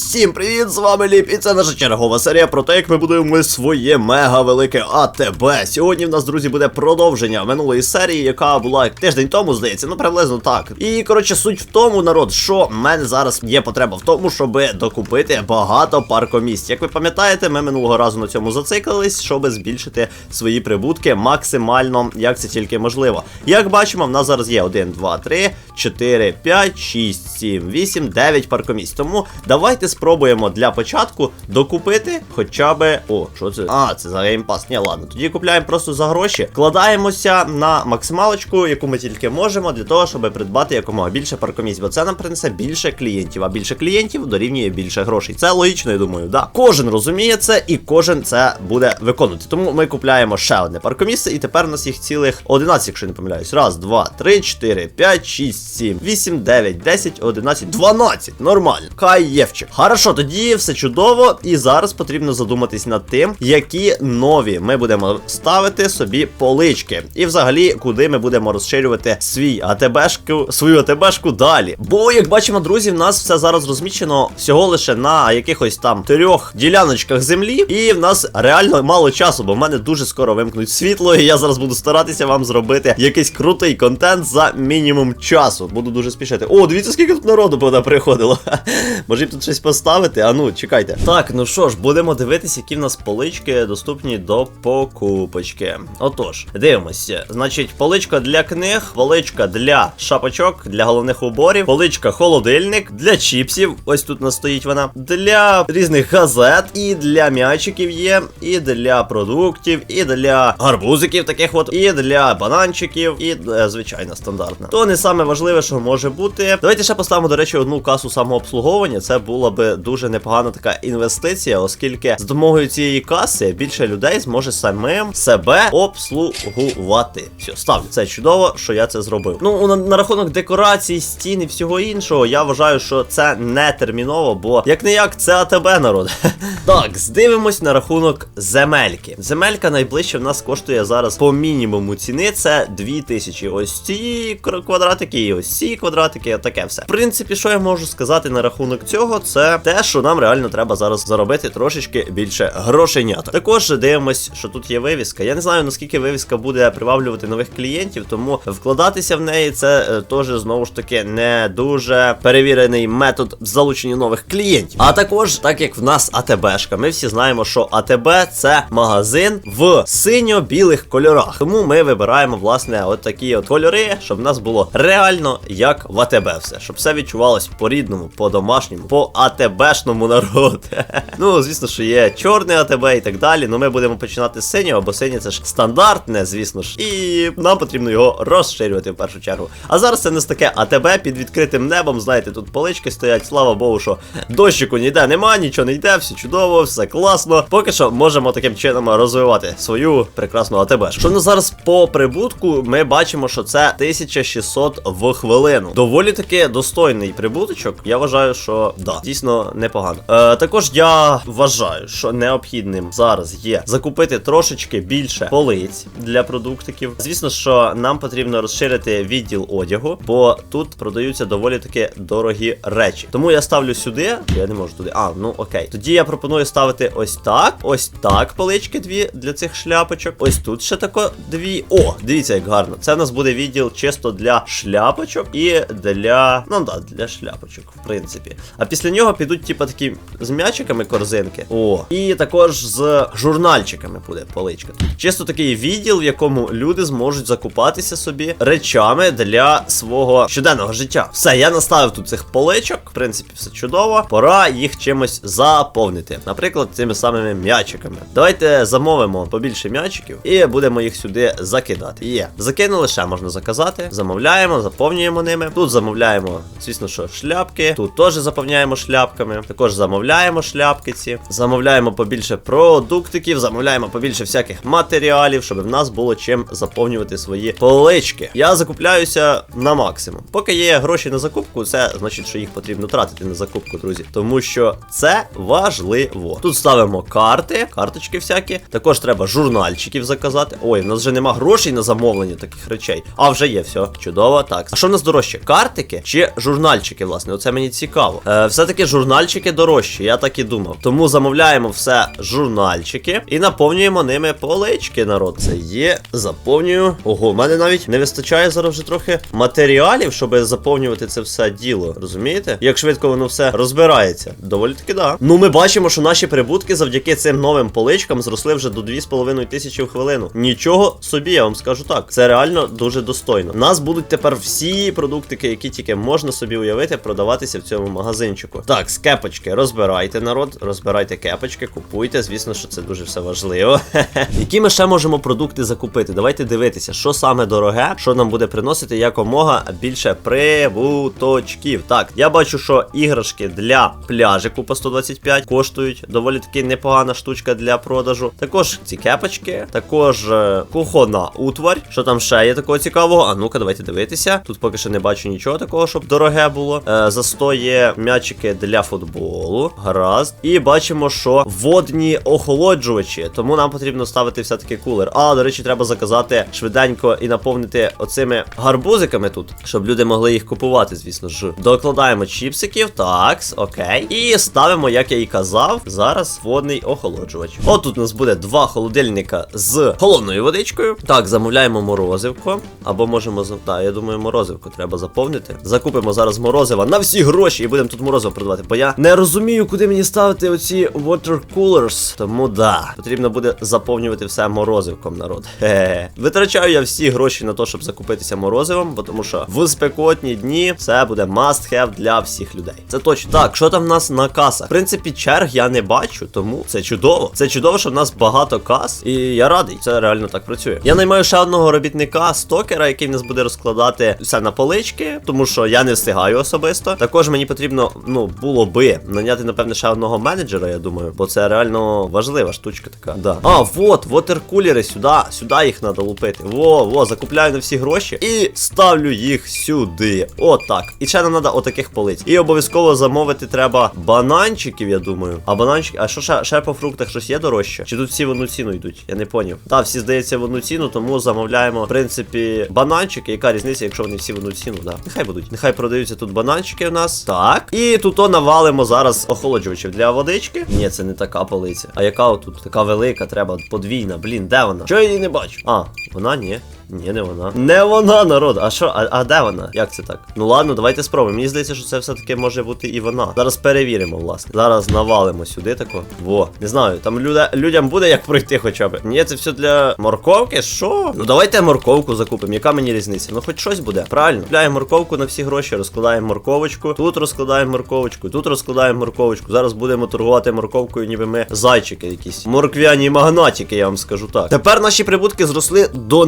всім привіт! З вами Ліп, і це наша чергова серія про те, як ми будуємо своє мега велике АТБ. Сьогодні в нас, друзі, буде продовження минулої серії, яка була тиждень тому, здається, ну приблизно так. І коротше, суть в тому, народ, що в мене зараз є потреба в тому, щоб докупити багато паркомісць. Як ви пам'ятаєте, ми минулого разу на цьому зациклились, щоб збільшити свої прибутки максимально, як це тільки можливо. Як бачимо, в нас зараз є 1, 2, 3, 4, 5, 6, 7, 8, 9 паркомісць. Тому давайте спробуємо для початку докупити хоча би. О, що це? А, це за геймпас. Ні, ладно. Тоді купляємо просто за гроші. Вкладаємося на максималочку, яку ми тільки можемо, для того, щоб придбати якомога більше паркомісць. Бо це нам принесе більше клієнтів, а більше клієнтів дорівнює більше грошей. Це логічно, я думаю. Да. Кожен розуміє це і кожен це буде виконувати. Тому ми купляємо ще одне паркомісце, і тепер у нас їх цілих 11, якщо не помиляюсь. Раз, два, три, чотири, п'ять, шість, сім, вісім, дев'ять, десять, одинадцять, дванадцять. Нормально. Каєвчик. Хорошо, тоді все чудово. І зараз потрібно задуматись над тим, які нові ми будемо ставити собі полички. І взагалі, куди ми будемо розширювати свій АТБшку, свою АТБшку далі. Бо, як бачимо, друзі, в нас все зараз розміщено всього лише на якихось там трьох діляночках землі. І в нас реально мало часу, бо в мене дуже скоро вимкнуть світло, і я зараз буду старатися вам зробити якийсь крутий контент за мінімум часу. Буду дуже спішити. О, дивіться, скільки тут народу приходило. Може тут щось поставити? А ну, чекайте. Так, ну що ж, будемо дивитися, які в нас полички доступні до покупочки. Отож, дивимося. Значить, поличка для книг, поличка для шапочок, для головних уборів, поличка холодильник, для чіпсів. Ось тут нас стоїть вона. Для різних газет, і для м'ячиків є, і для продуктів, і для гарбузиків таких от, і для бананчиків, і е, звичайно стандартна. То не саме важливе, що може бути. Давайте ще поставимо, до речі, одну касу самообслуговування. Це була би дуже непогана така інвестиція, оскільки з допомогою цієї каси більше людей зможе самим себе обслугувати. Все, ставлю. Це чудово, що я це зробив. Ну, на, на рахунок декорацій, стін і всього іншого, я вважаю, що це не терміново, бо як не як це АТБ народ. так, здивимось на рахунок земельки. Земелька найближче в нас коштує зараз по мінімуму ціни. Це 2000. Ось ці квадратики, і ось ці квадратики, таке все. В принципі, що я можу сказати на рахунок цього, це те, що нам реально треба зараз заробити трошечки більше грошенята. Також дивимось, що тут є вивіска. Я не знаю наскільки вивіска буде приваблювати нових клієнтів, тому вкладатися в неї це е, теж знову ж таки не дуже перевірений метод залучення нових клієнтів. А також, так як в нас АТБшка, ми всі знаємо, що АТБ це магазин в синьо-білих кольорах. Тому ми вибираємо власне от такі от кольори, щоб в нас було реально як в АТБ все, щоб все відчувалось по-рідному, по-домашньому, по АТБшному народ. ну, звісно, що є чорне АТБ і так далі. Ну ми будемо починати з синього, бо синє це ж стандартне, звісно ж, і нам потрібно його розширювати в першу чергу. А зараз це не таке АТБ під відкритим небом. Знаєте, тут полички стоять, слава Богу, що дощику ніде нема, нічого не йде, все чудово, все класно. Поки що можемо таким чином розвивати свою прекрасну АТБ. Що ну зараз по прибутку ми бачимо, що це 1600 в хвилину. Доволі таки достойний прибуточок. Я вважаю, що да, дійсно непогано. Е, також я вважаю, що необхідним зараз є закупити трошечки більше полиць для продуктиків. Звісно, що нам потрібно розширити відділ одягу, бо тут продаються доволі таки дорогі речі. Тому я ставлю сюди. Я не можу туди. А, ну окей. Тоді я пропоную ставити ось так, ось так полички дві для цих шляпочок. Ось тут ще тако дві. О, дивіться, як гарно. Це в нас буде відділ чисто для шляпочок і для. Ну да, для шляпочок, в принципі. А після нього підуть, типа, такі з м'ячиками корзинки. О, і також з журнальчиками буде поличка. Чисто такий відділ, в якому люди зможуть закупатися собі речами для свого щоденного життя. Все, я наставив тут цих поличок. В принципі, все чудово. Пора їх чимось заповнити. Наприклад, цими самими м'ячиками. Давайте замовимо побільше м'ячиків і будемо їх сюди закидати. Є. Закинули, ще можна заказати. Замовляємо, заповнюємо ними. Тут замовляємо, звісно, що шляпки. Тут теж заповняємо шляпками. Також замовляємо шляпки ці. Замовляємо побільше продуктиків, замовляємо побільше всяких матеріалів, щоб в нас було чим заповнювати свої полички. Я закупляюся на максимум. Поки є гроші на закупку, це значить, що їх потрібно тратити на закупку, друзі. Тому що це важливо. Тут ставимо карти, карточки всякі. Також треба журнальчиків заказати. Ой, в нас вже нема грошей на замовлення таких речей. А вже є, все, чудово. Так. А що в нас дорожче? Картики чи журнальчики, власне? Оце мені цікаво. Е, все-таки журнальчики дорожчі, я так і думав. Тому замовляємо все журнальчики і наповнюємо ними полички, народ. Це є, заповнюю. Ого, в мене навіть не вистачає зараз вже трохи матеріалів, щоб заповнювати це все діло. Розумієте? Як швидко воно все розбирається. Доволі таки да. Ну, ми бачимо, що наші прибутки завдяки цим новим поличкам зросли вже до 2,5 тисячі в хвилину. Нічого собі, я вам скажу так. Це реально дуже достойно. Нас будуть тепер всі продуктики, які тільки можна собі уявити, продаватися в цьому магазинчику. Так, з кепочки розбирайте, народ, розбирайте кепочки, купуйте. Звісно, що це дуже все важливо. Які ми ще можемо продукти закупити? Давайте дивитися, що саме дороге, що нам буде приносити якомога більше прибуточків. Так, я бачу, що іграшки для пляжику по 125 коштують. Доволі таки непогана штучка для продажу. Також ці кепочки, також е, кухонна утварь. Що там ще є такого цікавого? А ну-ка, давайте дивитися. Тут поки що не бачу нічого такого, щоб дороге було. Е, за 100 є м'ячики для футболу. Гаразд. І бачимо, що водні охолоджувачі. Тому нам потрібно ставити все-таки кулер. А, до речі, треба заказати швиденько і наповнити оцими гарбузиками тут, щоб люди могли їх купувати, звісно ж. Докладаємо чіпсиків. Так, окей. І ставимо, як я і казав, зараз водний охолоджувач. От тут у нас буде два холодильника з холодною водичкою. Так, замовляємо морозивко. Або можемо Так, я думаю, морозивко треба заповнити. Закупимо зараз морозива на всі гроші і будемо тут морозиво продавати. Бо я не розумію, куди мені ставити оці water coolers. Тому да, потрібно буде заповнювати все морозивком, народ. Хе-хе. Витрачаю я всі гроші на те, щоб закупитися морозивом, бо тому що в спекотні дні це буде must have для всіх людей. Це точно. Так, що там в нас на касах? В принципі, черг я не бачу, тому це чудово. Це чудово, що в нас багато кас, і я радий. Це реально так працює. Я наймаю ще одного робітника, стокера, який в нас буде розкладати все на полички, тому що я не встигаю особисто. Також мені потрібно, ну, було би наняти, напевне, ще одного менеджера, я думаю, бо це реально важлива штучка така. Да. А, вот, вотеркулери сюди, сюди їх треба лупити. Во, во, закупляю на всі гроші і ставлю їх сюди. Отак. І ще нам треба отаких полиць. І обов'язково замовити треба бананчиків, я думаю. А бананчики, а що ще, ще по фруктах щось є дорожче? Чи тут всі в одну ціну йдуть? Я не поняв. Так, всі здається в одну ціну, тому замовляємо, в принципі, бананчики. Яка різниця, якщо вони всі в одну ціну? Да. Нехай будуть. Нехай продаються тут бананчики у нас. Так. І тут навалимо зараз охолоджувачів для водички. Ні, це не така полиця. А яка отут? Така велика, треба подвійна. Блін, де вона? Що я її не бачу? А, вона ні. Ні, не вона. Не вона, народ. А що? А, а де вона? Як це так? Ну ладно, давайте спробуємо. Мені здається, що це все-таки може бути і вона. Зараз перевіримо, власне. Зараз навалимо сюди тако. Во. Не знаю, там люда, людям буде як пройти хоча б. Ні, це все для морковки? Що? Ну давайте морковку закупимо. Яка мені різниця? Ну хоч щось буде. Правильно. Купляємо морковку на всі гроші, розкладаємо морковочку. Тут розкладаємо морковочку, тут розкладаємо морковочку. Зараз будемо торгувати морковкою, ніби ми зайчики якісь. Морквяні магнатики, я вам скажу так. Тепер наші прибутки зросли до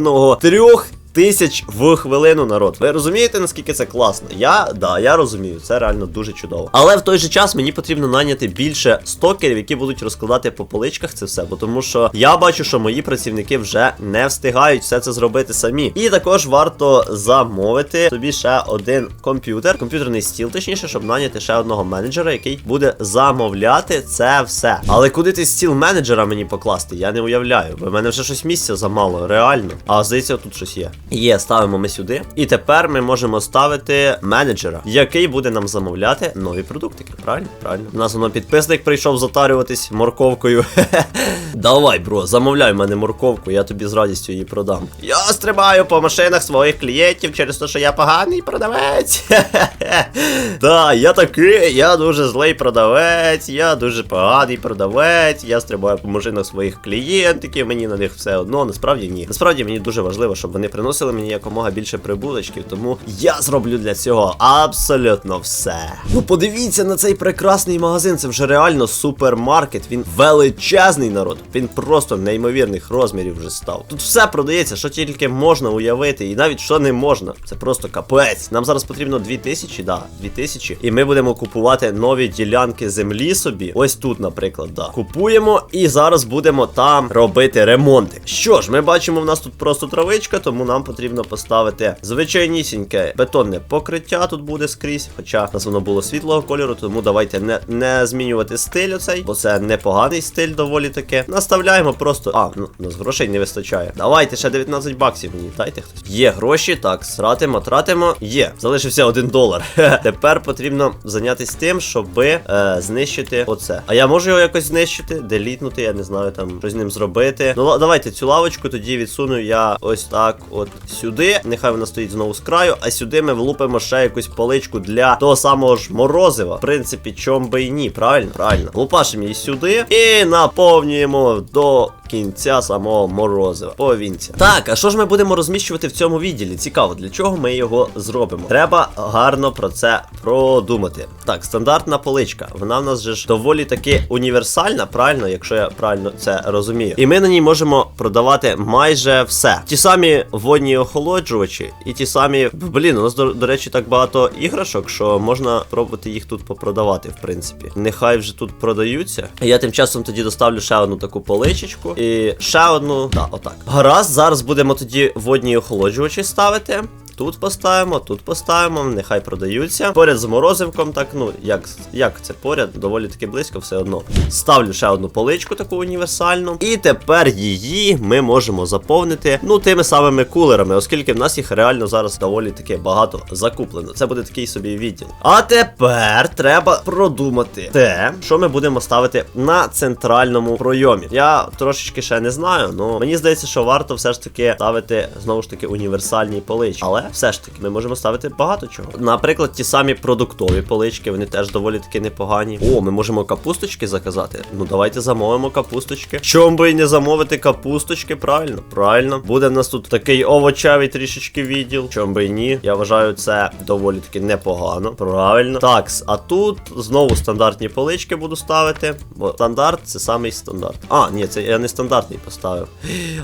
неймовірного трьох. Тисяч в хвилину народ. Ви розумієте, наскільки це класно? Я да, я розумію, це реально дуже чудово. Але в той же час мені потрібно наняти більше стокерів, які будуть розкладати по поличках це все. Бо тому що я бачу, що мої працівники вже не встигають все це зробити самі. І також варто замовити собі ще один комп'ютер, комп'ютерний стіл, точніше, щоб наняти ще одного менеджера, який буде замовляти це все. Але куди ти стіл менеджера мені покласти? Я не уявляю, бо в мене вже щось місця замало, реально. А здається, тут щось є. Є, ставимо ми сюди. І тепер ми можемо ставити менеджера, який буде нам замовляти нові продуктики. Правильно? Правильно. У нас воно підписник прийшов затарюватись морковкою. Давай, бро, замовляй в мене морковку, я тобі з радістю її продам. Я стрибаю по машинах своїх клієнтів через те, що я поганий продавець. Да, я такий, я дуже злий продавець, я дуже поганий продавець, я стрибаю по машинах своїх клієнтиків, мені на них все одно, насправді ні. Насправді мені дуже важливо, щоб вони приносили мені якомога більше прибуточків, тому я зроблю для цього абсолютно все. Ну подивіться на цей прекрасний магазин, це вже реально супермаркет. Він величезний народ. Він просто неймовірних розмірів вже став. Тут все продається, що тільки можна уявити, і навіть що не можна. Це просто капець. Нам зараз потрібно 2000, да, 2000. І ми будемо купувати нові ділянки землі собі. Ось тут, наприклад, да. Купуємо і зараз будемо там робити ремонти. Що ж, ми бачимо, в нас тут просто травичка, тому нам потрібно поставити звичайнісіньке бетонне покриття. Тут буде скрізь. Хоча нас воно було світлого кольору, тому давайте не, не змінювати стиль оцей, бо це непоганий стиль доволі таки. Наставляємо просто. А, ну нас грошей не вистачає. Давайте ще 19 баксів мені. Дайте хтось. Є гроші, так, тратимо, тратимо. Є. Залишився один долар. Тепер потрібно зайнятися тим, щоб е, знищити оце. А я можу його якось знищити, делітнути, я не знаю, там щось з ним зробити. Ну давайте цю лавочку тоді відсуну я ось так от сюди. Нехай вона стоїть знову з краю, а сюди ми влупимо ще якусь поличку для того самого ж морозива. В принципі, чом би і ні, правильно? Правильно. Лупашимо її сюди і наповнюємо до. Кінця самого морозива. Повінця. Так, а що ж ми будемо розміщувати в цьому відділі? Цікаво, для чого ми його зробимо? Треба гарно про це продумати. Так, стандартна поличка. Вона в нас же ж доволі таки універсальна, правильно, якщо я правильно це розумію. І ми на ній можемо продавати майже все. Ті самі водні охолоджувачі, і ті самі. Блін, у нас до, до речі, так багато іграшок, що можна пробувати їх тут попродавати, в принципі. Нехай вже тут продаються. Я тим часом тоді доставлю ще одну таку поличечку. І ще одну. Да, отак. Гаразд, зараз будемо тоді водні охолоджувачі ставити. Тут поставимо, тут поставимо, нехай продаються. Поряд з морозивком, так, ну, як, як це поряд, доволі таки близько, все одно. Ставлю ще одну поличку таку універсальну. І тепер її ми можемо заповнити, ну, тими самими кулерами, оскільки в нас їх реально зараз доволі таки багато закуплено. Це буде такий собі відділ. А тепер треба продумати те, що ми будемо ставити на центральному пройомі. Я трошечки ще не знаю, але мені здається, що варто все ж таки ставити знову ж таки універсальні полички. Але все ж таки ми можемо ставити багато чого. Наприклад, ті самі продуктові полички, вони теж доволі таки непогані. О, ми можемо капусточки заказати. Ну давайте замовимо капусточки. Чом би і не замовити капусточки, правильно? Правильно. Буде в нас тут такий овочевий трішечки відділ. Чом би і ні. Я вважаю, це доволі таки непогано. Правильно. Так, а тут знову стандартні полички буду ставити. Бо стандарт це самий стандарт. А, ні, це я не стандартний поставив.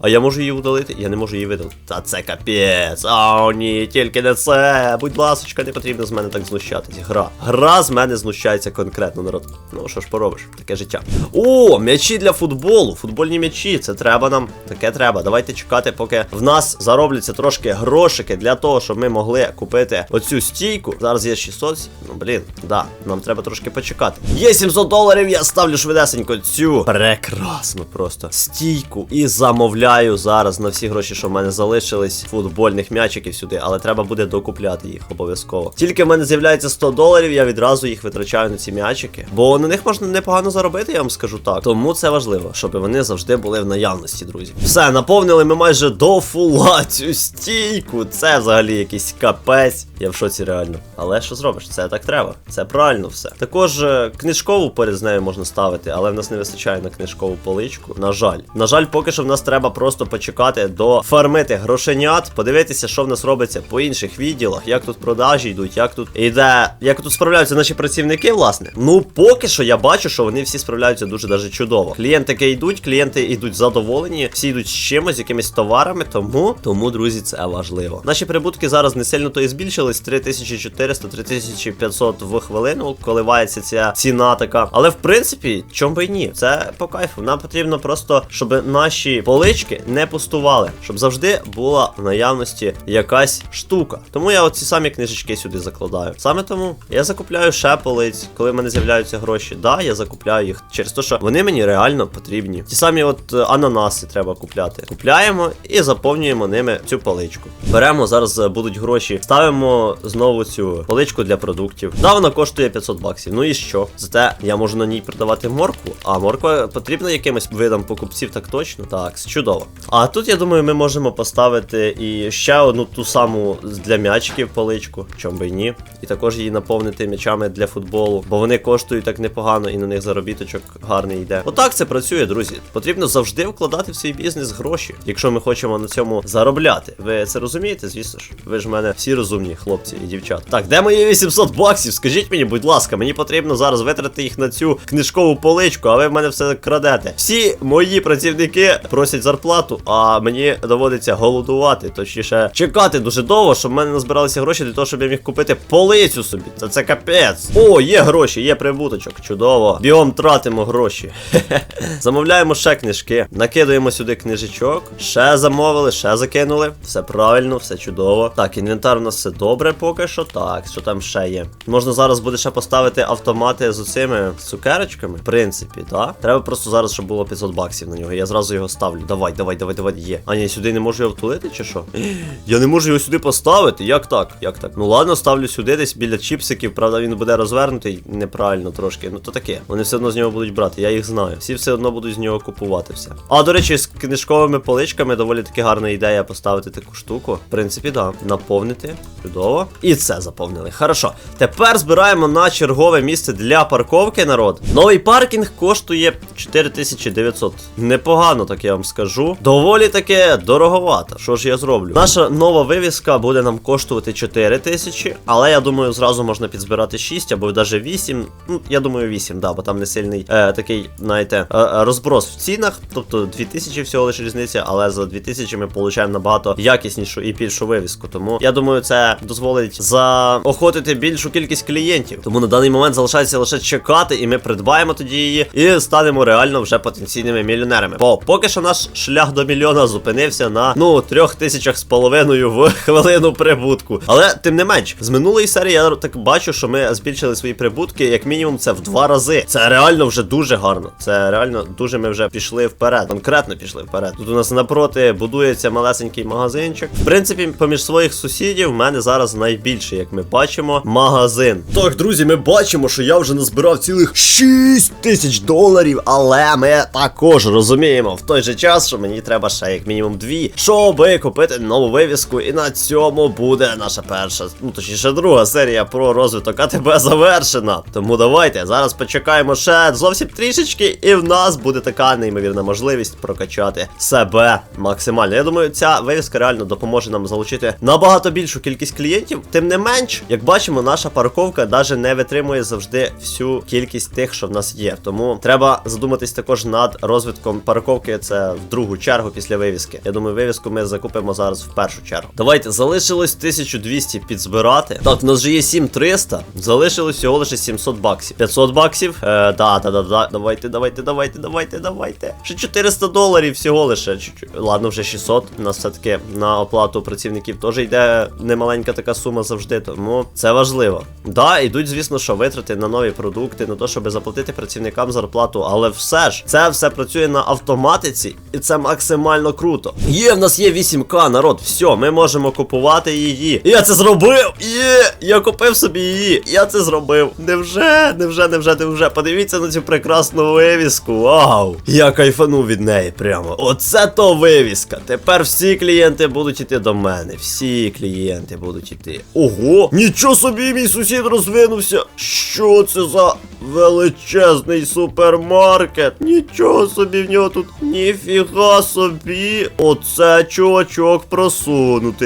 А я можу її удалити? Я не можу її видалити. Та це капець. А, ні, тільки не це. Будь ласочка, не потрібно з мене так знущатись. Гра. Гра з мене знущається конкретно, народ. Ну що ж поробиш, таке життя. О, м'ячі для футболу. Футбольні м'ячі. Це треба нам. Таке треба. Давайте чекати, поки в нас заробляться трошки грошики для того, щоб ми могли купити оцю стійку. Зараз є 600. Ну блін, да, нам треба трошки почекати. Є 700 доларів, я ставлю швидесенько цю. Прекрасно просто. Стійку. І замовляю зараз на всі гроші, що в мене залишились футбольних м'ячиків сюди, але треба буде докупляти їх обов'язково. Тільки в мене з'являється 100 доларів, я відразу їх витрачаю на ці м'ячики. Бо на них можна непогано заробити, я вам скажу так. Тому це важливо, щоб вони завжди були в наявності, друзі. Все, наповнили ми майже до фула цю стійку. Це взагалі якийсь капець. Я в шоці реально. Але що зробиш? Це так треба. Це правильно все. Також е, книжкову поряд з нею можна ставити, але в нас не вистачає на книжкову поличку. На жаль. На жаль, поки що в нас треба просто почекати до фармити грошенят, подивитися, що в нас робиться по інших відділах, як тут продажі йдуть, як тут іде, як тут справляються наші працівники, власне. Ну, поки що я бачу, що вони всі справляються дуже даже чудово. Клієнтики йдуть, клієнти йдуть задоволені, всі йдуть з чимось, якимись товарами. Тому, тому, друзі, це важливо. Наші прибутки зараз не сильно то і збільшились 3400-3500 в хвилину, коливається ця ціна така. Але в принципі, чому би і ні? Це по кайфу. Нам потрібно просто, щоб наші полички не пустували, щоб завжди була в наявності якась штука. Тому я оці самі книжечки сюди закладаю. Саме тому я закупляю ще полиць, коли в мене з'являються гроші. Да, я закупляю їх через те, що вони мені реально потрібні. Ті самі от е, ананаси треба купляти. Купляємо і заповнюємо ними цю поличку. Беремо зараз е, будуть гроші, ставимо знову цю поличку для продуктів. Да, вона коштує 500 баксів. Ну і що? Зате я можу на ній продавати моркву, а морква потрібна якимось видам покупців, так точно. Так, чудово. А тут я думаю, ми можемо поставити і ще одну ту саму для м'ячиків поличку, чом би ні. І також її наповнити м'ячами для футболу, бо вони коштують так непогано і на них заробіточок гарний йде. Отак це працює, друзі. Потрібно завжди вкладати в свій бізнес гроші, якщо ми хочемо на цьому заробляти. Ви це розумієте, звісно ж. Ви ж в мене всі розумні хлопці і дівчата. Так, де мої 800 баксів? Скажіть мені, будь ласка, мені потрібно зараз витратити їх на цю книжкову поличку, а ви в мене все крадете. Всі мої працівники просять зарплату, а мені доводиться голодувати, точніше чекати дуже довго, щоб в мене назбиралися гроші для того, щоб я міг купити полицю собі. Та це капець. О, є гроші, є прибуточок. Чудово. Біом тратимо гроші. Замовляємо ще книжки. Накидуємо сюди книжечок. Ще замовили, ще закинули. Все правильно, все чудово. Так, інвентар у нас все добре поки що. Так, що там ще є? Можна зараз буде ще поставити автомати з оцими цукерочками. В принципі, так. Треба просто зараз, щоб було 500 баксів на нього. Я зразу його ставлю. Давай, давай, давай, давай. Є. А ні, сюди не можу його втулити, чи що? Я не можу його сюди поставити. Як так? Як так? Ну ладно, ставлю сюди, десь біля чіпсиків. Правда, він буде розвернутий неправильно трошки. Ну то таке. Вони все одно з нього будуть брати, я їх знаю. Всі все одно будуть з нього купувати все. А до речі, з книжковими поличками доволі таки гарна ідея поставити таку штуку. В принципі, да. Наповнити. Чудово. І це заповнили. Хорошо. Тепер збираємо на чергове місце для парковки, народ. Новий паркінг коштує 4900. Непогано, так я вам скажу. Доволі таке дороговато. Що ж я зроблю? Наша нова вивіска буде нам коштувати 4000, але я думаю, зразу можна підзбирати 6 або навіть 8. Ну, я думаю, 8, да, бо там не сильний е, такий, знаєте, е, е, розброс в цінах. Тобто 2000 всього лише різниця, але за 2000 ми получаємо набагато якіснішу і більшу вивіску. Тому я думаю, це дозволить заохотити більшу кількість клієнтів. Тому на даний момент залишається лише чекати, і ми придбаємо тоді її і станемо реально вже потенційними мільйонерами. Бо поки що наш шлях до мільйона зупинився на ну трьох тисячах з половиною в хвилину прибутку. Але тим не менш, з минулої серії я так бачу, що ми збільшили свої прибутки, як мінімум, це в два рази. Це реально вже дуже гарно. Це реально дуже ми вже пішли вперед. Конкретно пішли вперед. Тут у нас напроти будується малесенький магазинчик. В принципі, поміж своїх сусідів в мене зараз найбільший, як ми бачимо, магазин. Так, друзі, ми бачимо, що я вже назбирав цілих 6 тисяч доларів, але ми також розуміємо в той же час, що мені треба ще як мінімум дві, щоб купити нову вивіску. І на цьому буде наша перша, ну точніше, друга серія про розвиток АТБ завершена. Тому давайте зараз почекаємо ще зовсім трішечки, і в нас буде така неймовірна можливість прокачати себе максимально. Я думаю, ця вивіска реально допоможе нам залучити набагато більшу кількість клієнтів. Тим не менш, як бачимо, наша парковка навіть не витримує завжди всю кількість тих, що в нас є. Тому треба задуматись також над розвитком парковки. Це в другу чергу після вивіски. Я думаю, вивіску ми закупимо зараз в першу чергу. Давайте залишилось 1200 підзбирати. Так, в нас же є 7300. Залишилось всього лише 700 баксів. 500 баксів. Е, да, да, да, да. Давайте, давайте, давайте, давайте, давайте. Ще 400 доларів всього лише. Ладно, вже 600. У нас все-таки на оплату працівників теж йде немаленька така сума завжди. Тому це важливо. Да, йдуть, звісно, що витрати на нові продукти, на те, щоб заплатити працівникам зарплату. Але все ж, це все працює на автоматиці, і це максимально круто. Є, в нас є 8К, народ. Все, ми можемо купувати її. Я це зробив! Є! Я купив собі її. Я це зробив. Невже, невже, невже, невже. Подивіться на цю прекрасну вивіску. Вау! Я кайфанув від неї прямо. Оце то вивіска. Тепер всі клієнти будуть іти до мене. Всі клієнти будуть іти. Ого! Нічого собі, мій сусід розвинувся. Що це за величезний супермаркет? Нічого собі в нього тут. Ніфіга собі. Оце чувачок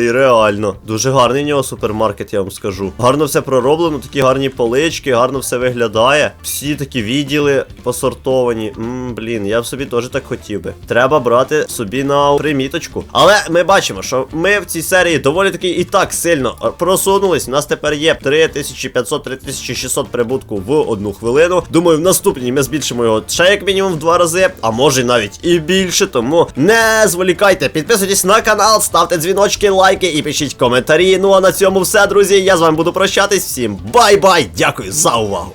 просунутий, реально. Дуже гарний в нього супермаркет, я вам скажу. Гарно все пророблено, такі гарні полички, гарно все виглядає. Всі такі відділи посортовані. Мм, блін, я б собі теж так хотів би. Треба брати собі на приміточку. Але ми бачимо, що ми в цій серії доволі таки і так сильно просунулись. У нас тепер є 3500-3600 прибутку в одну хвилину. Думаю, в наступній ми збільшимо його ще як мінімум в два рази, а може навіть і більше. Тому не зволікайте, підписуйтесь на канал, ставте дзвіночки, лайки і пишіть коментарі. Ну а на цьому все, друзі. Я з вами буду прощатись. Всім бай-бай! Дякую за увагу!